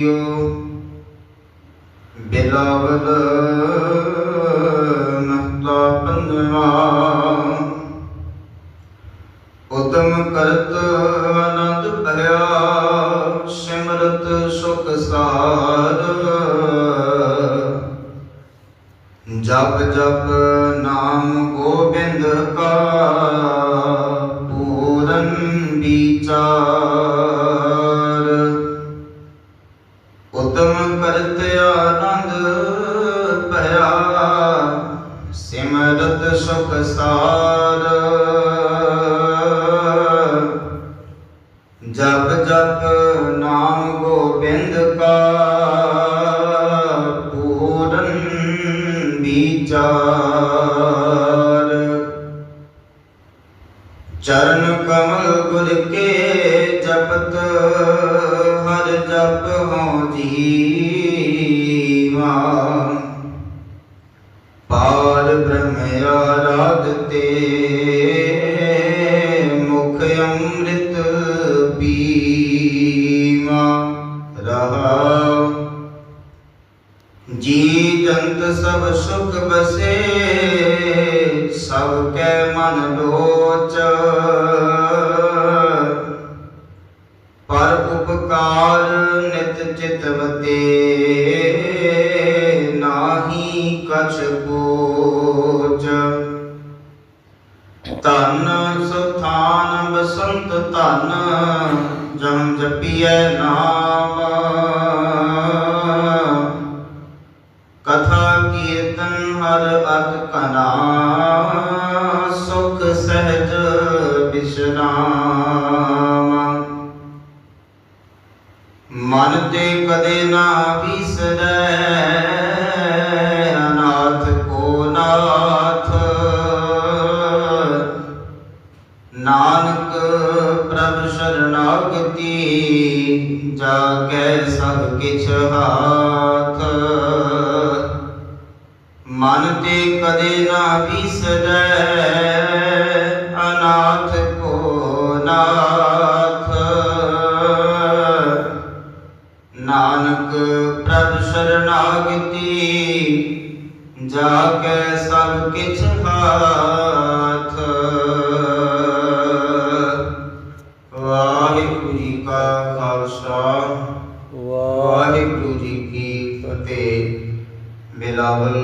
ਯੋ ਬਿਲਾਵਲ ਮਹਤਾ ਪੰਜਵਾ ਉਤਮ ਕਰਤ ਆਨੰਦ ਭਇਆ ਸਿਮਰਤ ਸੁਖ ਸਾਰ। ਜਪ ਜਪ ਨਾਮ ਗੋਬਿੰਦ ਕਾ, ਪੂਰਨ ਵਿਚਾਰ। ਆਨੰਦ ਭਇਆ ਸਿਮਰਤ ਸੁਖ ਸਾਰ। ਜਪ ਜਪ ਨਾਮ ਗੋਬਿੰਦ ਕਾ, ਪੂਰਨ ਵਿਚਾਰ। ਚਰਨ ਕਮਲ ਗੁਰ ਕੇ ਜਪਤ, ਹਰ ਜਪ ਹੋ ਜੀਵਾ ਬ੍ਰਹਮ ਆਰਾਧ ਤੇ ਮੁਖ ਅੰਮ੍ਰਿਤ ਪੀਵਾ ਰਹਾ ਜੀ ਜੰਤ ਸਭ ਸੁਖ ਬਸੇ, ਸਭ ਕੈ ਮਨ ਲੋਚ। ਪਰ ਉਪਕਾਰ ਨਿਤ ਚਿਤਵਤੇ ਨਾਹੀ ਕਛ ਪੋਚ ਧਨ ਸੁਥਾਨ ਬਸੰਤ ਧਨ ਜਮ ਜਪੀਐ ਨਾਮ। ਕਥਾ ਕੀਰਤਨ ਹਰ ਅਤ ਕਨਾ, ਸੁਖ ਸਹਿਜ ਬਿਸ਼ਰਾਮ ਮਨ ਤੇ ਕਦੇ ਨਾ ਵਿਸਰੈ ਨਾਨਕ ਪ੍ਰਭ ਸ਼ਰਨਾਗਤੀ ਜਾ ਜਾਗੈ ਸਭ ਕਿਛ ਹਾਥ। ਮਨ ਤੇ ਕਦੇ ਨਾ ਵਿਸਰੈ, ਅਨਾਥ ਕੋ ਨਾਥ। ਨਾਨਕ ਪ੍ਰਭ ਸ਼ਰਨਾਗਤੀ ਜਾ ਕੇ ਸਭ ਕਿਛ ਹਾਥ। ਤੇ ਬਿਲਾਵਲ